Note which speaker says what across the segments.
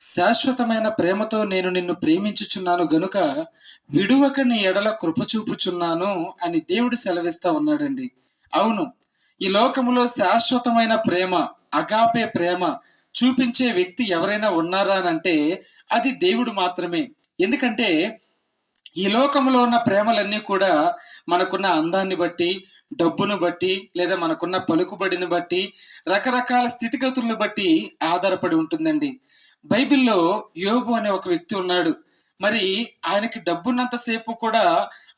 Speaker 1: శాశ్వతమైన ప్రేమతో నేను నిన్ను ప్రేమించుచున్నాను గనుక విడువక నీ ఎడల కృప చూపుచున్నాను అని దేవుడు సెలవిస్తా ఉన్నాడండి. అవును ఈ లోకములో శాశ్వతమైన ప్రేమ అగాపే ప్రేమ చూపించే వ్యక్తి ఎవరైనా ఉన్నారా అంటే అది దేవుడు మాత్రమే. ఎందుకంటే ఈ లోకంలో ఉన్న ప్రేమలన్నీ కూడా మనకున్న అందాన్ని బట్టి డబ్బును బట్టి లేదా మనకున్న పలుకుబడిని బట్టి రకరకాల స్థితిగతులను బట్టి ఆధారపడి ఉంటుందండి. బైబిల్లో యోబు అనే ఒక వ్యక్తి ఉన్నాడు. మరి ఆయనకి డబ్బున్నంత సేపు కూడా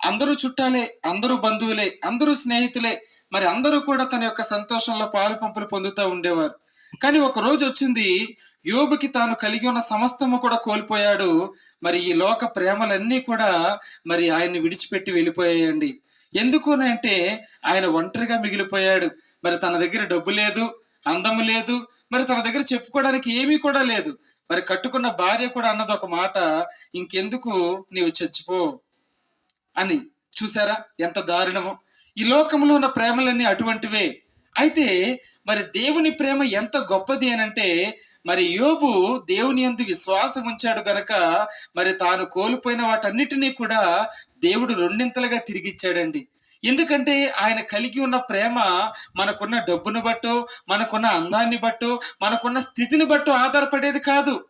Speaker 1: అందరూ చుట్టాలే అందరూ బంధువులే అందరూ స్నేహితులే మరి అందరూ కూడా తన యొక్క సంతోషంలో పాలు పంపులు పొందుతూ ఉండేవారు. కానీ ఒక రోజు వచ్చింది యోబుకి తాను కలిగి ఉన్న సమస్తము కూడా కోల్పోయాడు. మరి ఈ లోక ప్రేమలన్నీ కూడా మరి ఆయన్ని విడిచిపెట్టి వెళ్ళిపోయాయండి. ఎందుకు అని అంటే ఆయన ఒంటరిగా మిగిలిపోయాడు. మరి తన దగ్గర డబ్బు లేదు అందము లేదు మరి తన దగ్గర చెప్పుకోవడానికి ఏమీ కూడా లేదు. మరి కట్టుకున్న భార్య కూడా అన్నది ఒక మాట ఇంకెందుకు నీవు చచ్చిపో అని. చూసారా ఎంత దారుణమో. ఈ లోకంలో ఉన్న ప్రేమలన్నీ అటువంటివే. అయితే మరి దేవుని ప్రేమ ఎంత గొప్పది అని అంటే మరి యోబు దేవుని యందు విశ్వాసం ఉంచాడు గనక మరి తాను కోల్పోయిన వాటన్నిటినీ కూడా దేవుడు రెండింతలుగా తిరిగిచ్చాడండి. ఎందుకంటే ఆయన కలిగి ఉన్న ప్రేమ మనకున్న డబ్బును బట్టు మనకున్న అందాన్ని బట్టో మనకున్న స్థితిని బట్టు ఆధారపడేది కాదు.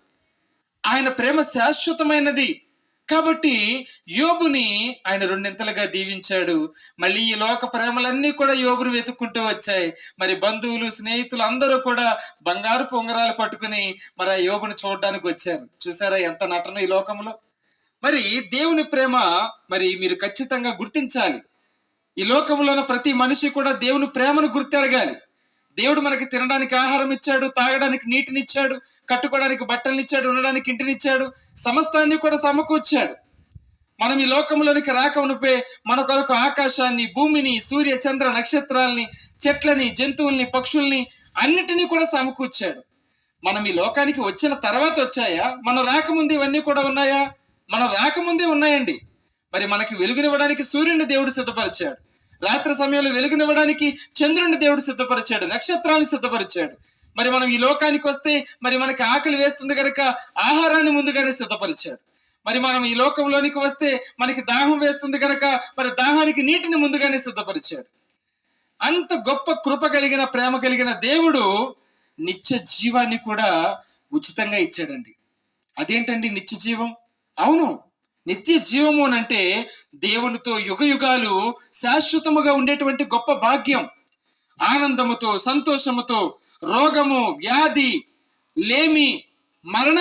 Speaker 1: ఆయన ప్రేమ శాశ్వతమైనది. కాబట్టి యోబుని ఆయన రెండింతలుగా దీవించాడు. మళ్ళీ ఈ లోక ప్రేమలన్నీ కూడా యోబుని వెతుక్కుంటూ వచ్చాయి. మరి బంధువులు స్నేహితులు అందరూ కూడా బంగారు పొంగరాలు పట్టుకుని మరి ఆ యోబుని చూడడానికి వచ్చారు. చూసారా ఎంత నటన ఈ లోకంలో? మరి దేవుని ప్రేమ మరి మీరు ఖచ్చితంగా గుర్తించాలి. ఈ లోకంలో ఉన్న ప్రతి మనిషి కూడా దేవుని ప్రేమను గుర్తెరగాలి. దేవుడు మనకి తినడానికి ఆహారం ఇచ్చాడు తాగడానికి నీటినిచ్చాడు కట్టుకోవడానికి బట్టలు ఇచ్చాడు ఉండడానికి ఇంటినిచ్చాడు సమస్తాన్ని కూడా సమకూర్చాడు. మనం ఈ లోకంలోనికి రాక మన కొరకు ఆకాశాన్ని భూమిని సూర్య చంద్ర నక్షత్రాల్ని చెట్లని జంతువుల్ని పక్షుల్ని అన్నిటినీ కూడా సమకూర్చాడు. మనం ఈ లోకానికి వచ్చిన తర్వాత వచ్చాయా? మనం రాకముందు ఇవన్నీ కూడా ఉన్నాయా? మనం రాకముందే ఉన్నాయండి. మరి మనకి వెలుగునివ్వడానికి సూర్యుని దేవుడు సిద్ధపరిచాడు. రాత్రి సమయంలో వెలుగునివ్వడానికి చంద్రుని దేవుడు సిద్ధపరిచాడు. నక్షత్రాన్ని సిద్ధపరిచాడు. మరి మనం ఈ లోకానికి వస్తే మరి మనకి ఆకలి వేస్తుంది కనుక ఆహారాన్ని ముందుగానే సిద్ధపరిచాడు. మరి మనం ఈ లోకంలోనికి వస్తే మనకి దాహం వేస్తుంది కనుక మరి దాహానికి నీటిని ముందుగానే సిద్ధపరిచాడు. అంత గొప్ప కృప కలిగిన ప్రేమ కలిగిన దేవుడు నిత్య జీవాన్ని కూడా ఉచితంగా ఇచ్చాడండి. అదేంటండి నిత్య జీవం? అవును. నిత్య జీవము అని అంటే దేవునితో యుగ యుగాలు శాశ్వతముగా ఉండేటువంటి గొప్ప భాగ్యం. ఆనందముతో సంతోషముతో రోగము వ్యాధి లేమి మరణం